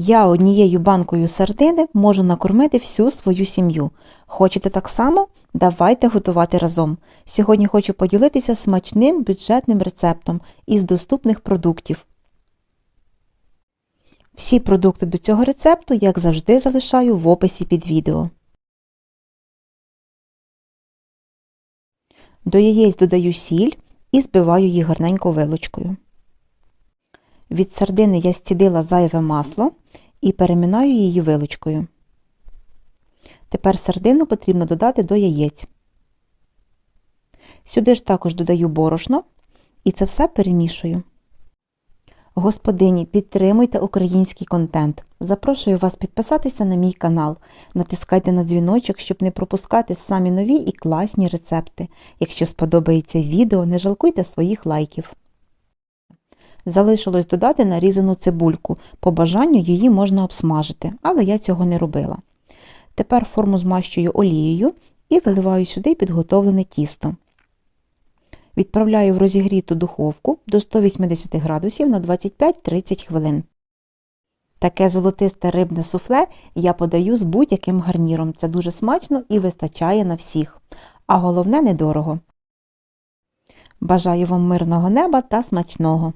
Я однією банкою сардини можу накормити всю свою сім'ю. Хочете так само? Давайте готувати разом. Сьогодні хочу поділитися смачним бюджетним рецептом із доступних продуктів. Всі продукти до цього рецепту, як завжди, залишаю в описі під відео. До яєць додаю сіль і збиваю їх гарненько вилочкою. Від сардини я стідила зайве масло і переминаю її вилочкою. Тепер сардину потрібно додати до яєць. Сюди ж також додаю борошно і це все перемішую. Господині, підтримуйте український контент. Запрошую вас підписатися на мій канал. Натискайте на дзвіночок, щоб не пропускати самі нові і класні рецепти. Якщо сподобається відео, не жалкуйте своїх лайків. Залишилось додати нарізану цибульку. По бажанню її можна обсмажити, але я цього не робила. Тепер форму змащую олією і виливаю сюди підготовлене тісто. Відправляю в розігріту духовку до 180 градусів на 25-30 хвилин. Таке золотисте рибне суфле я подаю з будь-яким гарніром. Це дуже смачно і вистачає на всіх. А головне недорого. Бажаю вам мирного неба та смачного!